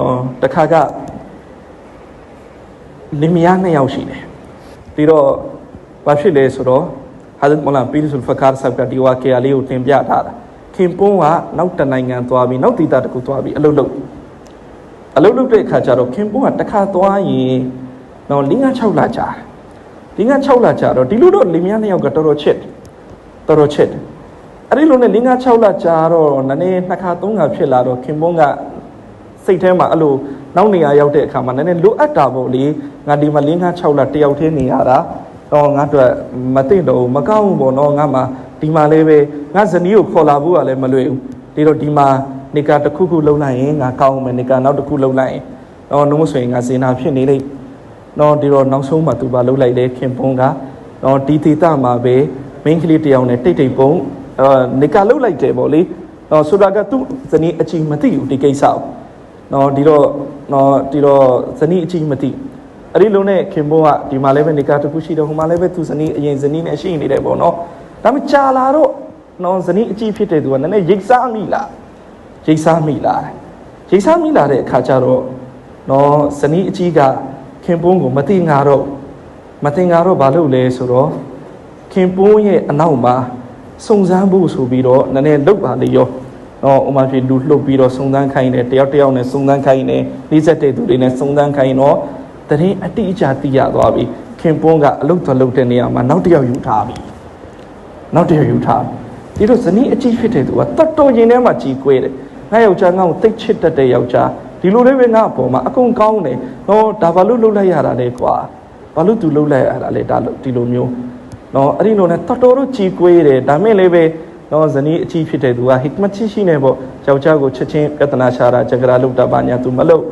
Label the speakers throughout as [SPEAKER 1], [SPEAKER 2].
[SPEAKER 1] တော့တခါကလင်မယားနှစ်ယောက်ရှိတယ်ပြီးတော့ဘာဖြစ်လဲဆိုတော့ဟာဇတ်မူလာပီရ်ဆူလ်ဖကာဆပ်ကဒီဝါကေအလေးကိုတင်ပြထားတာခင်ပွန်းကနောက်တနိုင်ငံသွားပြီးနောက်ဒေသတစ်ခုသွားပြီးအလုပ်လုပ်အလုပ်လုပ်တဲ့အခါကျတော့ခင်ပွန်းကတစ်ခါသွားရင်တော့၄၅6လကြာတယ်၄၅6လကြာတော့ဒီလိုတော့လင်မယားနှစ်ယောက်ကတော်တော်ချစ်တယ်တော်တော်ချစ်တယ်အဲ့ဒီလိုနဲ့၄၅6လကြာတော့နည်းနည်းနှစ်ခါသုံးခါဖြစ်လာတော့ခင်ပွန်းက စိတ်ထဲမှာအဲ့လိုနောက်နေရာရောက်တဲ့အခါမှာနည်းနည်းလိုအပ်တာပေါ့လေငါဒီမှာ၄၅6လတယောက်တည်းနေရတာတော့ငါတို့မသိတော့ဘူးမကောင်းဘူးပေါ့နော်ငါမှဒီမှာလေးပဲငါဇနီးကိုခေါ်လာဖို့ကလည်းမလွယ်ဘူးဒီတော့ဒီမှာနေကာတစ်ခုခုလုံလိုက်ရင်ငါကောင်းမယ်နေကာနောက်တစ်ခုလုံလိုက်ရင်တော့နှုံးဆိုရင်ငါဇင်နာဖြစ်နေလိမ့်တော့ဒီတော့နောက်ဆုံးမှသူပါလုံလိုက်တယ်ခင်ပွန်းကတော့ဒီဒေတာမှာပဲမင်းကလေးတယောက်နဲ့တိတ်တိတ်ပုံအဲနေကာလုံလိုက်တယ်ပေါ့လေတော့ဆိုတာကသူ့ဇနီးအချင်းမသိဘူးဒီကိစ္စကို နော်ဒီတော့နော်ဒီတော့ဇနီးအချင်းမသိအဲ့ဒီလုံးနဲ့ခင်ဘိုးကဒီမှာလည်းပဲနေကာတစ်ခုရှိတယ်ဟိုမှာလည်းပဲသူဇနီးအရင်ဇနီးနဲ့ရှိနေတယ်ပေါ့နော်ဒါပေမဲ့ကြာလာတော့နော်ဇနီးအချင်းဖြစ်တဲ့သူကနည်းနည်းရိတ်စားမိလားရိတ်စားမိလားရိတ်စားမိလာတဲ့အခါကျတော့နော်ဇနီးအချင်းကခင်ပွန်းကိုမသိငါတော့မသိငါတော့ဘာလုပ်လဲဆိုတော့ခင်ပွန်းရဲ့အနောက်မှာစုံစမ်းဖို့ဆိုပြီးတော့နည်းနည်းလုတ်ပါလေရော တော့ဥမာဖြစ်လူလှုပ်ပြီးတော့စုံစမ်းခိုင်းတယ်တယောက်တယောက်နဲ့စုံစမ်းခိုင်းတယ်နှိစက်တဲ့သူတွေနဲ့စုံစမ်းခိုင်းတော့တရင်အတိအကျသိရသွားပြီခင်ပွန်းကအလုတ်တော်လုတ်တဲ့နေရာမှာနောက်တစ်ယောက်ယူထားပြီနောက်တစ်ယောက်ယူထားဒီတော့ဇနီးအကြီးဖြစ်တဲ့သူကတတ်တော်ရင်ထဲမှာကြီးကွဲတယ်ငါယောက်ျားငါ့ကိုတိတ်ချစ်တတ်တဲ့ယောက်ျားဒီလိုလေးပဲငါအပေါ်မှာအကုန်ကောင်းတယ်ဟောဒါဘာလို့လှုပ်လိုက်ရတာလဲကွာဘာလို့သူလှုပ်လိုက်ရတာလဲဒါဒီလိုမျိုးနော်အဲ့ဒီလိုနဲ့တော်တော်တို့ကြည်ကွေးတယ်ဒါမဲ့လည်းပဲ နော်ဇနီးအကြီးဖြစ်တဲ့သူကဟစ်မတ်ရှိရှိနေပေါ့ယောက်ျားကိုချက်ချင်းပြဿနာရှာတာကြကြရာလောက်တာပါညာသူမလုပ်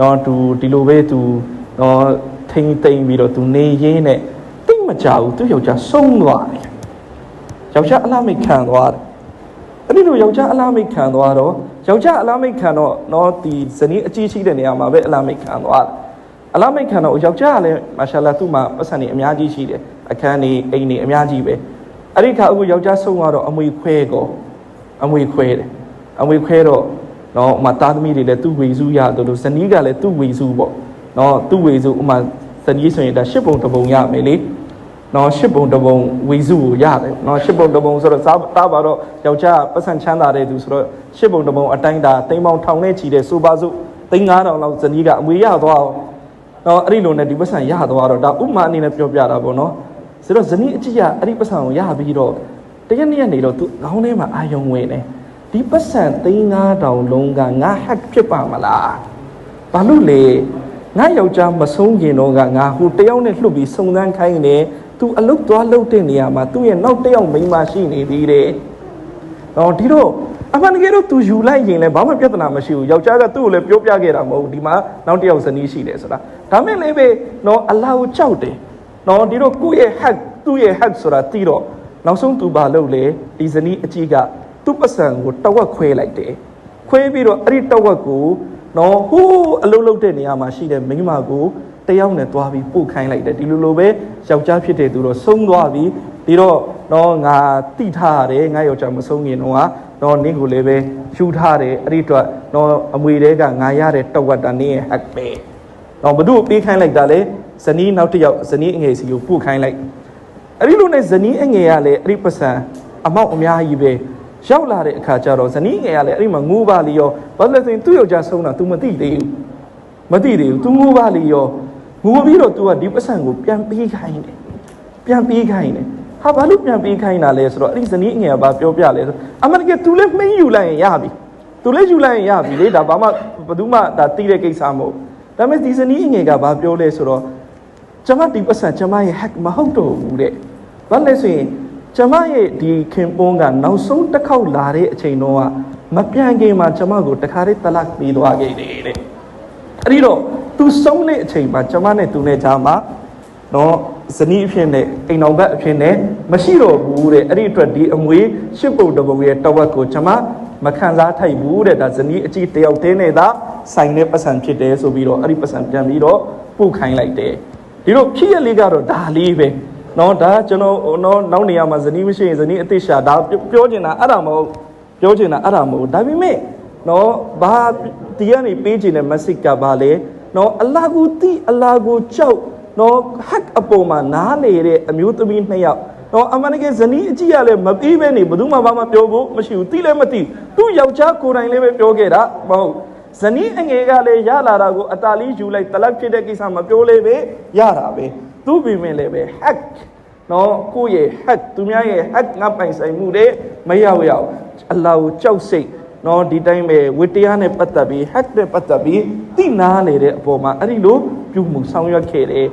[SPEAKER 1] နော်သူဒီလိုပဲသူနော်ထိမ့်သိမ့်ပြီးတော့သူနေရင်းနဲ့တိတ်မကြဘူးသူယောက်ျားဆုံးသွားတယ်ယောက်ျားအလားမိတ်ခံသွားတယ်အဲ့ဒီလိုယောက်ျားအလားမိတ်ခံသွားတော့ယောက်ျားအလားမိတ်ခံတော့နော်ဒီဇနီးအကြီးရှိတဲ့နေရာမှာပဲအလားမိတ်ခံသွားတယ်အလားမိတ်ခံတော့ယောက်ျားကလည်းမာရှာလာသူ့မှာပတ်စံနေအများကြီးရှိတယ်အခန်းနေအိမ်နေအများကြီးပဲ အဲ့ဒီခါအခုယောက်ျားဆုံးသွားတော့အမွေခွဲကောအမွေခွဲတယ်အမွေခွဲတော့နော်ဥမာသားသမီးတွေလည်းသူ့ဝေစုရတယ်လို့ဇနီးကလည်းသူ့ဝေစုပေါ့နော်သူ့ဝေစုဥမာဇနီးဆိုရင်ဒါရှစ်ပုံတစ်ပုံရမယ်လေနော်ရှစ်ပုံတစ်ပုံဝေစုကိုရတယ်နော်ရှစ်ပုံတစ်ပုံဆိုတော့စားတာပါတော့ယောက်ျားပတ်စံချမ်းသာတဲ့သူဆိုတော့ရှစ်ပုံတစ်ပုံအတိုင်းဒါတိမ်ပေါင်ထောင်နဲ့ချီတဲ့စူပါစုသိန်း9000လောက်ဇနီးကအမွေရသွားအောင်တော့အဲ့ဒီလိုနဲ့ဒီပတ်စံရသွားတော့ဒါဥမာအနေနဲ့ပြောပြတာပေါ့နော် ဆိုတော့ဇနီးအကြည့်ရအဲ့ဒီပတ်စံကိုရပြီးတော့တရက်နေ့နေတော့သူခေါင်းထဲမှာအာယုံဝင်တယ်ဒီပတ်စံသိန်း9000လုံးကငါဟက်ဖြစ်ပါမလားဘာလို့လဲငါယောက်ျားမဆုံးခင်တော့ကငါဟိုတယောက်နဲ့လှုပ်ပြီးစုံစမ်းခိုင်းတယ်သူအလုတ်သွားလှုပ်တဲ့နေရာမှာသူ့ရဲ့နောက်တစ်ယောက်မိန်းမရှိနေသေးတယ်တော့ဒီတော့အမှန်တကယ်တော့သူယူလိုက်ရင်လည်းဘာမှပြဿနာမရှိဘူးယောက်ျားကသူ့ကိုလည်းပြောပြခဲ့တာမဟုတ်ဘူးဒီမှာနောက်တစ်ယောက်ဇနီးရှိတယ်ဆိုတာဒါမဲ့လည်းပဲနော်အလာကိုကြောက်တယ် နော်ဒီတော့ကိုယ့်ရဲ့ hack သူ့ရဲ့ hack ဆိုတာတီးတော့နောက်ဆုံးသူဘာလုပ်လဲဒီဇနီးအကြီးကသူ့ပတ်စံကိုတဝက်ခွဲလိုက်တယ်ခွဲပြီးတော့အဲ့ဒီတဝက်ကိုနော်ဟိုးအလုံးလုံးတဲ့နေရာမှာရှိတဲ့မိန်းမကိုတယောက်နဲ့တွားပြီးပို့ခိုင်းလိုက်တယ်ဒီလိုလိုပဲယောက်ျားဖြစ်တဲ့သူတော့ဆုံးသွားပြီဒီတော့နော်ငါတိထားရတယ်ငါယောက်ျားမဆုံးခင်တော့ကတော့နင်းကိုလည်းပဲယူထားတယ်အဲ့ဒီအတွက်နော်အမွေတဲကငါရတဲ့တဝက်တာနင်းရဲ့ hack ပဲတော့ဘု து ပေးခိုင်းလိုက်တာလေ ဇနီးနောက်တစ်ယောက်ဇနီးအငယ်စီကိုပို့ခိုင်းလိုက် အဲ့ဒီလိုနဲ့ဇနီးအငယ်ကလည်းအဲ့ဒီပစံအမောက်အများကြီးပဲရောက်လာတဲ့အခါကျတော့ဇနီးငယ်ကလည်းအဲ့ဒီမှာငိုးပါလီရောဘာလို့လဲဆိုရင်သူ့ယောက်ျားဆုံးတာ तू မသိသေးဘူးမသိသေးဘူး तू ငိုးပါလီရောငိုပြီးတော့ तू ကဒီပစံကိုပြန်ပေးခိုင်းတယ်ပြန်ပေးခိုင်းတယ်ဟာဘာလို့ပြန်ပေးခိုင်းတာလဲဆိုတော့အဲ့ဒီဇနီးအငယ်ကဘာပြောပြလဲဆိုအမှန်တကယ် तू လည်းမှင်းယူလိုက်ရင်ရပြီ तू လည်းယူလိုက်ရင်ရပြီလေဒါဘာမှဘယ်သူမှဒါတီးတဲ့ကိစ္စမဟုတ်ဒါပေမဲ့ဒီဇနီးအငယ်ကဘာပြောလဲဆိုတော့ ကျမဒီပတ်စံကျမရဲ့ hack မဟုတ်တော့ဘူးတဲ့။ဘာလဲဆိုရင်ကျမရဲ့ဒီခင်ပွန်းကနောက်ဆုံးတစ်ခေါက်လာတဲ့အချိန်တော့ကမပြန်ခင်မှာကျမကိုတခါတည်းတလတ်ပြီးသွားခဲ့တယ်တဲ့။အဲ့ဒီတော့သူဆုံးတဲ့အချိန်မှာကျမနဲ့သူနဲ့ကြားမှာတော့ဇနီးအဖြစ်နဲ့အိမ်တော်ဘက်အဖြစ်နဲ့မရှိတော့ဘူးတဲ့။အဲ့ဒီအတွက်ဒီအမွေရှစ်ပုံတစ်ပုံရဲ့တဝက်ကိုကျမမခံစားထိုက်ဘူးတဲ့ဒါဇနီးအကြီးတယောက်တည်းနဲ့သာဆိုင်တဲ့ပတ်စံဖြစ်တယ်ဆိုပြီးတော့အဲ့ဒီပတ်စံပြန်ပြီးတော့ပို့ခိုင်းလိုက်တယ်။ ဒီတော့ဖြစ်ရလေးကတော့ဒါလေးပဲနော်ဒါကျွန်တော်နော်နောက်နေရာမှာဇနီးမရှိရင်ဇနီးအသိရှာဒါပြောချင်တာအဲ့ဒါမဟုတ်ပြောချင်တာအဲ့ဒါမဟုတ်ဒါပေမဲ့နော်ဘာဒီကနေပေးချင်တဲ့ message ကဘာလဲနော်အလာကူတိအလာကိုကြောက်နော်ဟက်အပေါ်မှာနားလေတဲ့အမျိုးသမီးနှစ်ယောက်နော်အမှန်တကယ်ဇနီးအကြည့်ရလဲမပြီးပဲနေဘယ်သူမှဘာမှပြောဖို့မရှိဘူးတိလည်းမတိသူ့ယောက်ျားကိုယ်တိုင်လည်းပဲပြောခဲ့တာမဟုတ် ဇနီးအငယ်ကလည်းရလာတာကိုအတာလီယူလိုက်တလက်ဖြစ်တဲ့ကိစ္စမပြောလေပဲရတာပဲသူ့ပြင်မဲ့လည်းပဲဟက်နော်ကိုယ့်ရဲ့ဟက်သူများရဲ့ဟက်ငါပိုင်ဆိုင်မှုတွေမရောက်ရောက်အလ္လာဟ်ကိုကြောက်စိတ်နော်ဒီတိုင်းပဲဝိတရားနဲ့ပတ်သက်ပြီးဟက်နဲ့ပတ်သက်ပြီးတိနာနေတဲ့အပေါ်မှာအဲ့ဒီလိုပြုမှုဆောင်ရွက်ခဲ့တယ်